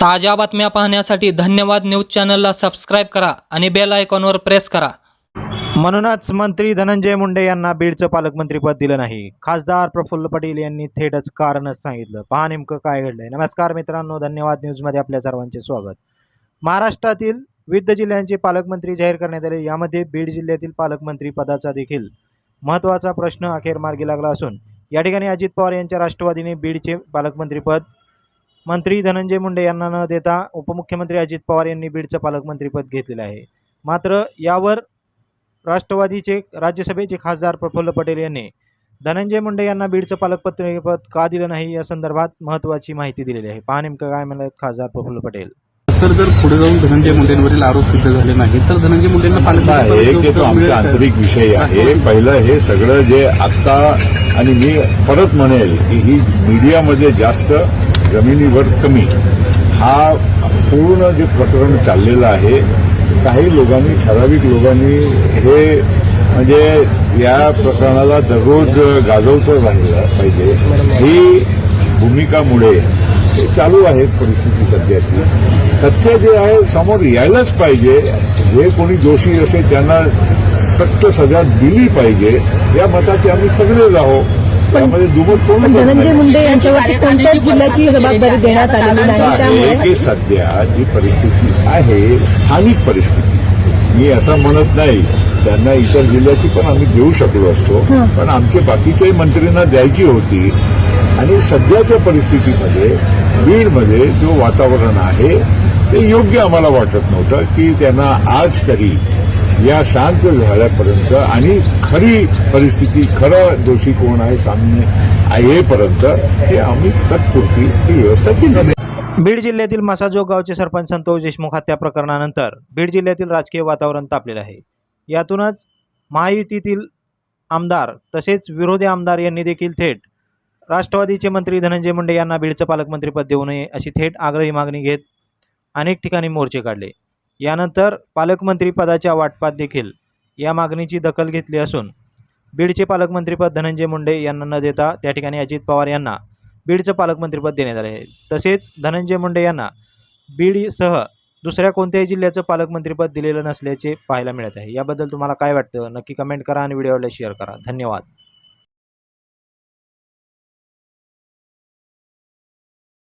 ताज्या बातम्या पाहण्यासाठी धन्यवाद न्यूज चॅनलला सबस्क्राईब करा आणि बेल आयकॉनवर प्रेस करा. म्हणूनच मंत्री धनंजय मुंडे यांना बीडचं पालकमंत्रीपद दिलं नाही. खासदार प्रफुल्ल पटेल यांनी थेटच कारणच सांगितलं. पहा नेमकं काय घडलंय. नमस्कार मित्रांनो धन्यवाद न्यूजमध्ये आपल्या सर्वांचे स्वागत. महाराष्ट्रातील विविध जिल्ह्यांचे पालकमंत्री जाहीर करण्यात आले. यामध्ये बीड जिल्ह्यातील पालकमंत्री पदाचा देखील महत्त्वाचा प्रश्न अखेर मार्गी लागला असून या ठिकाणी अजित पवार यांच्या राष्ट्रवादीने बीडचे पालकमंत्रीपद मंत्री धनंजय मुंडे यांना न देता उपमुख्यमंत्री अजित पवार यांनी बीडचं पालकमंत्रीपद घेतलेलं आहे. मात्र यावर राष्ट्रवादीचे राज्यसभेचे खासदार प्रफुल्ल पटेल यांनी धनंजय मुंडे यांना बीडचं पालकमंत्रीपद का दिलं नाही या संदर्भात महत्त्वाची माहिती दिलेली आहे. पहा नेमकं काय म्हणत खासदार प्रफुल्ल पटेल. तर जर पुढे जाऊन धनंजय मुंडेंवरील आरोप सिद्ध झाले नाही तर धनंजय मुंडेंना असं आहे की तो पालकमंत्री आमचा आंतरिक विषय आहे. पहिलं हे सगळं जे आत्ता आणि मी परत म्हणेल की ही मीडियामध्ये जास्त जमिनीवर कमी. हा पूर्ण जे प्रकरण चाललेलं आहे काही लोकांनी ठराविक लोकांनी हे म्हणजे या प्रकरणाला दररोज गाजवतं राहिलं पाहिजे. ही भूमिकामुळे चालू आहे परिस्थिती सध्याची. तथ्य जे आहे समोर यायलाच पाहिजे. जे कोणी दोषी असेल त्यांना सक्त सजा दिली पाहिजे. या मताचे आम्ही सगळेच आहोत. पण धनंजय मुंडे यांच्यावरती कोणत्याच जिल्ह्याची जबाबदारी देण्यात आलेली नाही आहे त्यामुळे की सध्या जी परिस्थिती आहे स्थानिक परिस्थिती. मी असं म्हणत नाही त्यांना इतर जिल्ह्याची पण आम्ही देऊ शकलो असतो पण आमच्या बाकीच्याही मंत्र्यांना द्यायची होती. आणि सध्याच्या परिस्थितीमध्ये बीडमध्ये जो वातावरण आहे ते योग्य आम्हाला वाटत नव्हतं की त्यांना आज तरी या शांत झाल्यापर्यंत आणि खरी परिस्थिती खरं दोषी कोण आहे सामने येईपर्यंत हे आम्ही तत्पुरती ही व्यवस्था केली. बीड जिल्ह्यातील मासाजोग गावचे सरपंच संतोष देशमुख हत्या प्रकरणानंतर बीड जिल्ह्यातील राजकीय वातावरण तापलेलं आहे. यातूनच महायुतीतील आमदार तसेच विरोधी आमदार यांनी देखील थेट राष्ट्रवादीचे मंत्री धनंजय मुंडे यांना बीडचं पालकमंत्रीपद देऊ नये अशी थेट आग्रही मागणी घेत अनेक ठिकाणी मोर्चे काढले. यानंतर पालकमंत्रीपदाच्या वाटपात देखील या मागणीची दखल घेतली असून बीडचे पालकमंत्रीपद धनंजय मुंडे यांना न देता त्या ठिकाणी अजित पवार यांना बीडचं पालकमंत्रीपद देण्यात आले आहे. तसेच धनंजय मुंडे यांना बीडसह दुसऱ्या कोणत्याही जिल्ह्याचं पालकमंत्रीपद दिलेलं नसल्याचे पाहायला मिळत आहे. याबद्दल तुम्हाला काय वाटतं? नक्की कमेंट करा आणि व्हिडिओला शेअर करा. धन्यवाद.